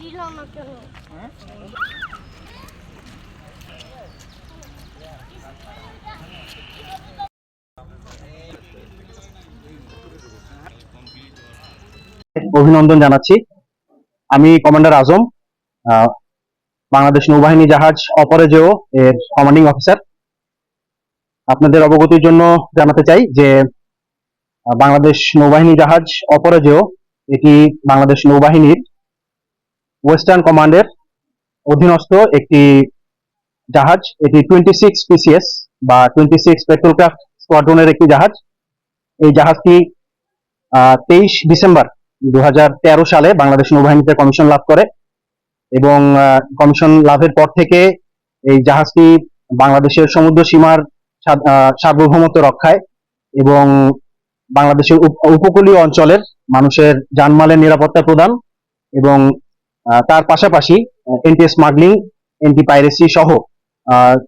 দিল না কেন অভিনন্দন জানাচ্ছি। আমি কমান্ডার আজম বাংলাদেশ নৌবাহিনী জাহাজ অপরাজেয় এর কমান্ডিং অফিসার। আপনাদের অবগতির জন্য জানাতে চাই যে বাংলাদেশ নৌবাহিনী জাহাজ অপরাজেয় এটি বাংলাদেশ নৌবাহিনীর ওয়েস্টার্ন কমান্ডের অধীনস্থ একটি জাহাজ, এটি টোয়েন্টি সিক্স পিসিএস বা টোয়েন্টি সিক্স পেট্রোলক্রাফট স্কোয়াড্রনের একটি জাহাজ। এই জাহাজটি তেইশ ডিসেম্বর দুহাজার তেরো সালে বাংলাদেশ নৌবাহিনীতে কমিশন লাভ করে এবং কমিশন লাভের পর থেকে এই জাহাজটি বাংলাদেশের সমুদ্র সীমার সার্বভৌমত্ব রক্ষায় এবং বাংলাদেশের উপকূলীয় অঞ্চলের মানুষের জানমালের নিরাপত্তা প্রদান এবং তার পাশাপাশি এন্টি স্মাগলিং এন্টি পাইরেসি সহ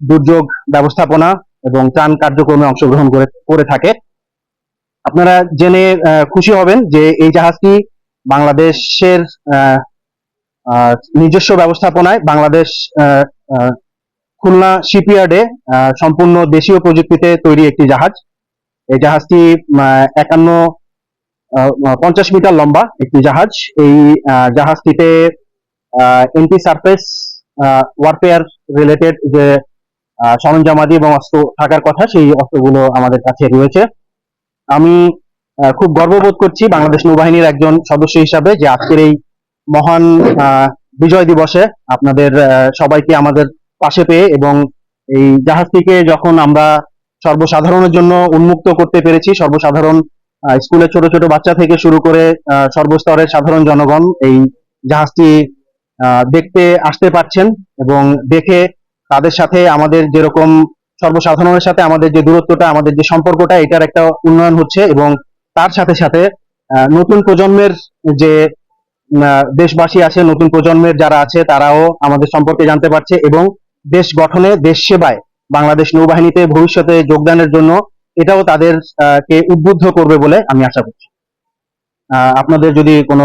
দুর্যোগ ব্যবস্থাপনা এবং ত্রাণ কার্যক্রমে অংশগ্রহণ করে করে থাকে। আপনারা জেনে খুশি হবেন যে এই জাহাজটি বাংলাদেশের নিজস্ব ব্যবস্থাপনায় বাংলাদেশ খুলনা শিপইয়ার্ডে সম্পূর্ণ দেশীয় প্রযুক্তিতে তৈরি একটি জাহাজ। এই জাহাজটি একান্ন পঞ্চাশ মিটার লম্বা একটি জাহাজ। এই জাহাজটিতে এন্টি সারফেস ওয়ারফেয়ার রিলেটেড যে সরঞ্জামাদি এবং অস্ত্র থাকার কথা, সেই অস্ত্রগুলো আমাদের কাছে রয়েছে। আমি খুব গর্ববোধ করছি বাংলাদেশ নৌবাহিনীর একজন সদস্য হিসাবে যে আজকের এই মহান বিজয় দিবসে আপনাদের সবাইকে আমাদের পাশে পেয়ে এবং এই জাহাজটিকে যখন আমরা সর্বসাধারণের জন্য উন্মুক্ত করতে পেরেছি, সর্বসাধারণ স্কুলের ছোট ছোট বাচ্চা থেকে শুরু করে সর্বস্তরের সাধারণ জনগণ এই জাহাজটি দেখতে আসতে পারছেন এবং দেখে তাদের সাথে আমাদের যেরকম সর্বসাধারণের সাথে আমাদের যে দূরত্বটা আমাদের যে সম্পর্কটা এটার একটা উন্নয়ন হচ্ছে এবং তার সাথে সাথে নতুন প্রজন্মের যে দেশবাসী আছে নতুন প্রজন্মের যারা আছে তারাও আমাদের সম্পর্কে জানতে পারছে এবং দেশ গঠনে দেশ সেবায় বাংলাদেশ নৌবাহিনীতে ভবিষ্যতে যোগদানের জন্য এটাও তাদের আহ, কে উদ্বুদ্ধ করবে বলে আমি আশা করছি। আপনাদের যদি কোনো